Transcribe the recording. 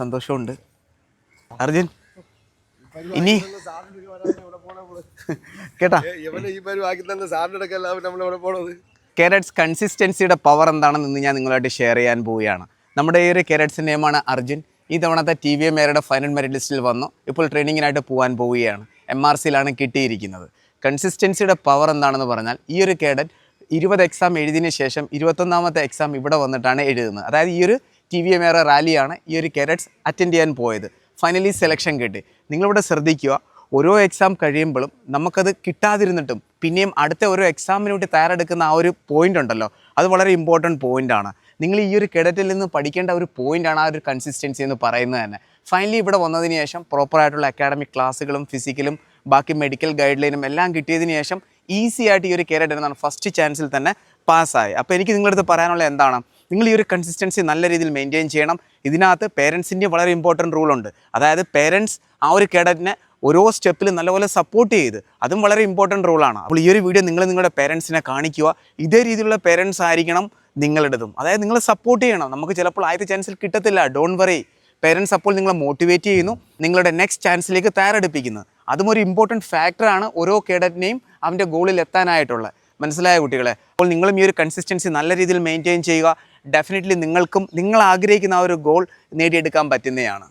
സന്തോഷമുണ്ട്. അർജുൻ ഇനി കേട്ടാ? കേരറ്റ്സ് കൺസിസ്റ്റൻസിയുടെ പവർ എന്താണെന്ന് ഇന്ന് ഞാൻ നിങ്ങളായിട്ട് ഷെയർ ചെയ്യാൻ പോവുകയാണ്. നമ്മുടെ ഈ ഒരു കേരറ്റ്സിന്റെ നെയിമാണ് അർജുൻ. ഈ തവണത്തെ ടി വി എം മേരയുടെ ഫൈനൽ മെറിറ്റ് ലിസ്റ്റിൽ വന്നു. ഇപ്പോൾ ട്രെയിനിങ്ങിനായിട്ട് പോകാൻ പോവുകയാണ്. എം ആർ സിയിലാണ് കിട്ടിയിരിക്കുന്നത്. കൺസിസ്റ്റൻസിയുടെ പവർ എന്താണെന്ന് പറഞ്ഞാൽ ഈ ഒരു കേഡറ്റ് ഇരുപത് എക്സാം എഴുതിയതിന് ശേഷം ഇരുപത്തൊന്നാമത്തെ എക്സാം ഇവിടെ വന്നിട്ടാണ് എഴുതുന്നത്. അതായത് ഈ ഒരു ടി വി എമേറെ റാലിയാണ് ഈ ഒരു കേരറ്റ്സ് അറ്റൻഡ് ചെയ്യാൻ പോയത്. ഫൈനലി സെലക്ഷൻ കിട്ടി. നിങ്ങളിവിടെ ശ്രദ്ധിക്കുക ഓരോ എക്സാം കഴിയുമ്പോഴും നമുക്കത് കിട്ടാതിരുന്നിട്ടും പിന്നെയും അടുത്ത ഓരോ എക്സാമിന് വേണ്ടി തയ്യാറെടുക്കുന്ന ആ ഒരു പോയിന്റ് ഉണ്ടല്ലോ അത് വളരെ ഇമ്പോർട്ടന്റ് പോയിന്റാണ് നിങ്ങൾ ഈ ഒരു കിടറ്റിൽ നിന്ന് പഠിക്കേണ്ട ഒരു പോയിന്റാണ് ആ ഒരു കൺസിസ്റ്റൻസി എന്ന് പറയുന്നത് തന്നെ. ഫൈനലി ഇവിടെ വന്നതിന് ശേഷം പ്രോപ്പറായിട്ടുള്ള അക്കാഡമിക് ക്ലാസ്സുകളും ഫിസിക്കലും ബാക്കി മെഡിക്കൽ ഗൈഡ് ലൈനും എല്ലാം കിട്ടിയതിന് ശേഷം ഈസി ആയിട്ട് ഈ ഒരു കേരറ്റ് ഫസ്റ്റ് ചാൻസിൽ തന്നെ പാസ്സായി അപ്പോൾ എനിക്ക് നിങ്ങളുടെ അടുത്ത് പറയാനുള്ള എന്താണ്? നിങ്ങൾ ഈ ഒരു കൺസിസ്റ്റൻസി നല്ല രീതിയിൽ മെയിന്റെയിൻ ചെയ്യണം. ഇതിനകത്ത് പേരൻസിന്റെ വളരെ ഇമ്പോർട്ടന്റ് റൂളുണ്ട് അതായത് പേരൻസ് ആ ഒരു കേഡറ്റിനെ ഓരോ സ്റ്റെപ്പിലും നല്ലപോലെ സപ്പോർട്ട് ചെയ്ത് അതും വളരെ ഇമ്പോർട്ടന്റ് റൂളാണ് അപ്പോൾ ഈ ഒരു വീഡിയോ നിങ്ങൾ നിങ്ങളുടെ പേരൻസിനെ കാണിക്കുക. ഇതേ രീതിയിലുള്ള പേരൻസ് ആയിരിക്കണം നിങ്ങളുടേതും. അതായത് നിങ്ങൾ സപ്പോർട്ട് ചെയ്യണം. നമുക്ക് ചിലപ്പോൾ ആദ്യത്തെ ചാൻസിൽ കിട്ടത്തില്ല. ഡോൺ വറി പേരൻസ് അപ്പോൾ നിങ്ങളെ മോട്ടിവേറ്റ് ചെയ്യുന്നു. നിങ്ങളുടെ നെക്സ്റ്റ് ചാൻസിലേക്ക് തയ്യാറെടുപ്പിക്കുന്നു. അതും ഒരു ഇമ്പോർട്ടന്റ് ഫാക്ടറാണ് ഓരോ കേഡറ്റിനെയും അവന്റെ ഗോളിൽ എത്താനായിട്ടുള്ളത്. മനസ്സിലായ കുട്ടികളെ. അപ്പോൾ നിങ്ങളും ഈ ഒരു കൺസിസ്റ്റൻസി നല്ല രീതിയിൽ മെയിന്റെയിൻ ചെയ്യുക. ഡെഫിനറ്റ്ലി നിങ്ങൾക്കും നിങ്ങൾ ആഗ്രഹിക്കുന്ന ആ ഒരു ഗോൾ നേടിയെടുക്കാൻ പറ്റുന്നതാണ്.